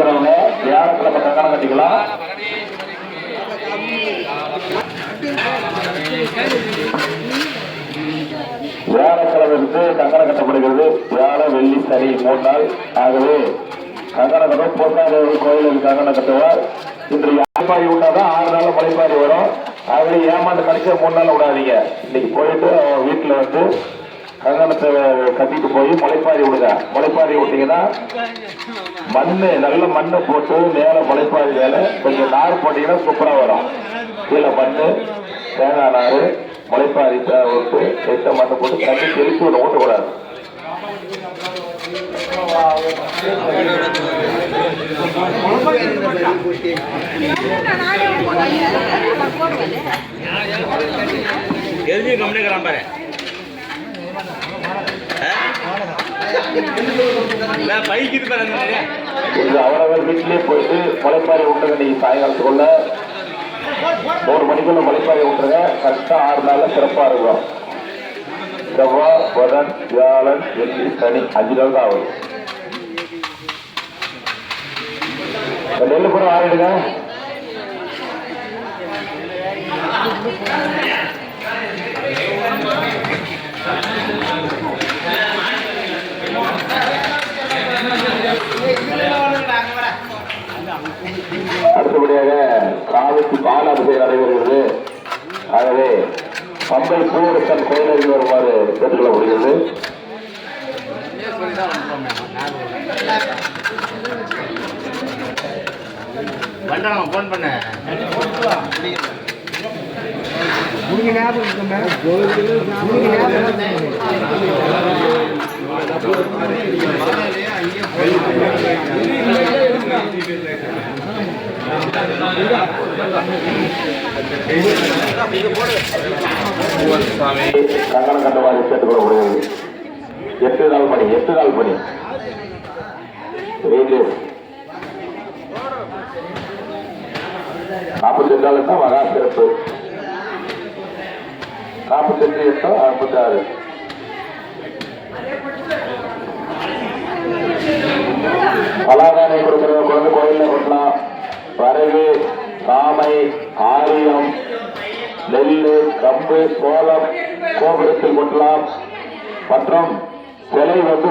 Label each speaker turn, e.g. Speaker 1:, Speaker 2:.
Speaker 1: இருக்கிறவங்க வியாழக்கிழமை கங்கணம் கட்டிக்கலாம் வியாழக்கிழமை கங்கணம் கட்டப்படுகிறது. வியாழ வெள்ளி சனி மூணு நாள். ஆகவே கங்கணம் கட்டும் போட்டாதேவர் கோயிலுக்கு கங்கணம் கட்டுவார். இன்று யாழ்ப்பாடி விட்டாதான் ஆறு நாள் மலைப்பாடி வரும். ஆகவே ஏமாந்து கணிச்ச மூணு நாள் விடாதீங்க இன்னைக்கு போயிட்டு அவன் வீட்டுல வந்து கங்கணத்தை கட்டிட்டு போய் முளைப்பாரி விடுங்க. முளைப்பாரி விட்டீங்கன்னா மண்ணு நல்ல மண்ணை போட்டு மேலே முளைப்பாரி மேலே கொஞ்சம் நார் போட்டீங்கன்னா சூப்பராக வரும். கீழே மண்ணு தேங்காய் நார் முளைப்பாரி விட்டு லைட்டா மண்ணு போட்டு தண்ணி தெளிச்சு விட ஓட்டக்கூடாது
Speaker 2: எழுதி கம்மிக்கிறான் பாரு.
Speaker 1: இது அவரவர் வீட்டிலேயே போயிட்டு மலைப்பாறை விட்டுருங்க நீங்க சாயங்காலத்துக்குள்ள மூணு மணிக்குள்ள மலைப்பாறை விட்டுருங்க கரெக்டாக ஆறு நாள்ல சிறப்பா இருக்கும். செவ்வாய் புதன் வியாழன் வெள்ளி சனி அஞ்சு நாள் தான் ஆகும். நெல்லு கூட ஆறிடுங்க. அடுத்தபடியாக காவிக்கு பால் அபிஷேகம் நடைபெறுகிறது. ஆகவே பம்பை பூரத்தன் கோயிலுக்கு வருமாறு கேட்டுக்கொள்ளப்படுகிறது
Speaker 2: ஃபோன் பண்ண
Speaker 1: கங்கணம் கட்டுமாறு கேட்டுக்கொள்ளப்படுகிறது எட்டு நாள் பணி எட்டு நாள் பணி வெயிட்டு நாற்பத்தி எட்டு நாள் தான் மகா சிறப்பு நாற்பத்தெட்டு எட்டோ நாற்பத்தி ஆறு பலாதானை கொடுக்கிறவங்க கொண்டு கோயில்ல கொட்டலாம் வரகு சாமை ஆரியம் நெல்லு கம்பு சோளம் கோபுரத்தில் கொட்டலாம். மற்றும் சிலை வந்து